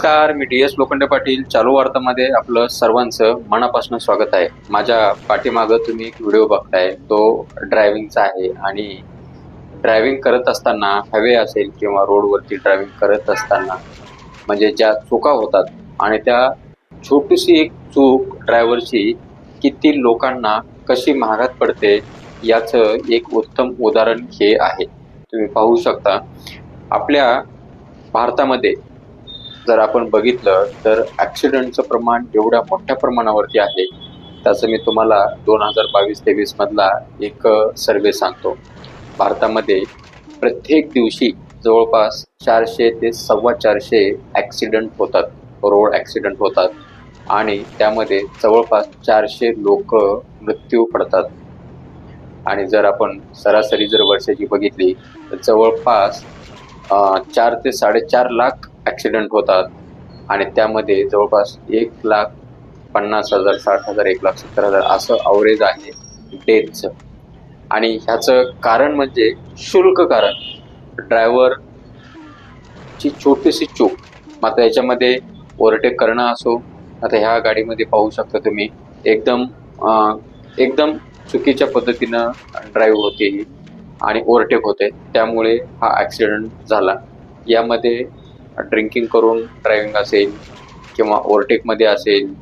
नमस्कार मी D S Lokhande Patil. चालू वार्तामध्ये आपलं सर्वांचं मनापासून स्वागत आहे. माझ्या पाठीमागं तुम्ही एक व्हिडिओ बघताय. तो ड्रायव्हिंगचा आहे आणि ड्रायव्हिंग करत असताना हवे असेल किंवा रोडवरती ड्रायव्हिंग करत असताना म्हणजे ज्या चुका होतात आणि त्या छोटीशी एक चूक ड्रायव्हरची किती लोकांना कशी महागात पडते याचं एक उत्तम उदाहरण हे आहे. तुम्ही पाहू शकता. आपल्या भारतामध्ये जर आपण बघितलं तर ॲक्सिडेंटचं प्रमाण एवढ्या मोठ्या प्रमाणावरती आहे. त्याचं मी तुम्हाला दोन हजार बावीस तेवीस मधला एक सर्वे सांगतो. भारतामध्ये प्रत्येक दिवशी जवळपास चारशे ते सव्वा चारशे ॲक्सिडेंट होतात. रोड ॲक्सिडेंट होतात. आणि त्यामध्ये जवळपास चारशे लोक मृत्यू पडतात. आणि जर आपण सरासरी जर वर्षाची बघितली तर जवळपास चार ते साडेचार लाख ॲक्सिडेंट होतात. आणि त्यामध्ये जवळपास एक लाख पन्नास हजार साठ हजार एक लाख सत्तर हजार असं अवरेज आहे डेथचं आणि ह्याचं कारण म्हणजे शुल्क कारण. ड्रायव्हरची छोटीशी चूक. मात्र याच्यामध्ये ओव्हरटेक करणं असो आता ह्या गाडीमध्ये पाहू शकता तुम्ही एकदम एकदम चुकीच्या पद्धतीनं ड्राईव्ह होते ही आणि ओव्हरटेक होते. त्यामुळे हा ॲक्सिडेंट झाला. यामध्ये ड्रिंकिंग करून ड्रायव्हिंग असेल किंवा ओव्हरटेकमध्ये असेल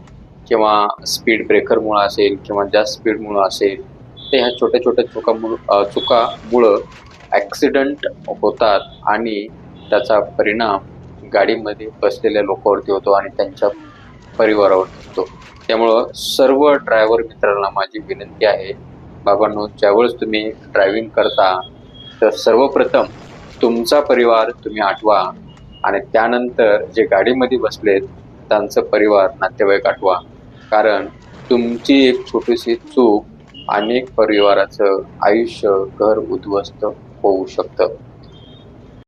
किंवा स्पीड ब्रेकरमुळं असेल किंवा जास्त स्पीडमुळं असेल तर ह्या छोट्या छोट्या चुकामुळं चुकामुळं ॲक्सिडंट होतात आणि त्याचा परिणाम गाडीमध्ये बसलेल्या लोकांवरती होतो आणि त्यांच्या परिवारावरती होतो. त्यामुळं सर्व ड्रायव्हर मित्रांना माझी विनंती आहे बाबांनो ज्यावेळेस तुम्ही ड्रायव्हिंग करता तर सर्वप्रथम तुमचा परिवार तुम्ही आठवा. आणि त्यानंतर जे गाडीमध्ये बसलेत त्यांचं परिवार नातेवाईक आठवा. कारण तुमची एक छोटीशी चूक अनेक परिवाराचं आयुष्य घर उद्ध्वस्त होऊ शकतं.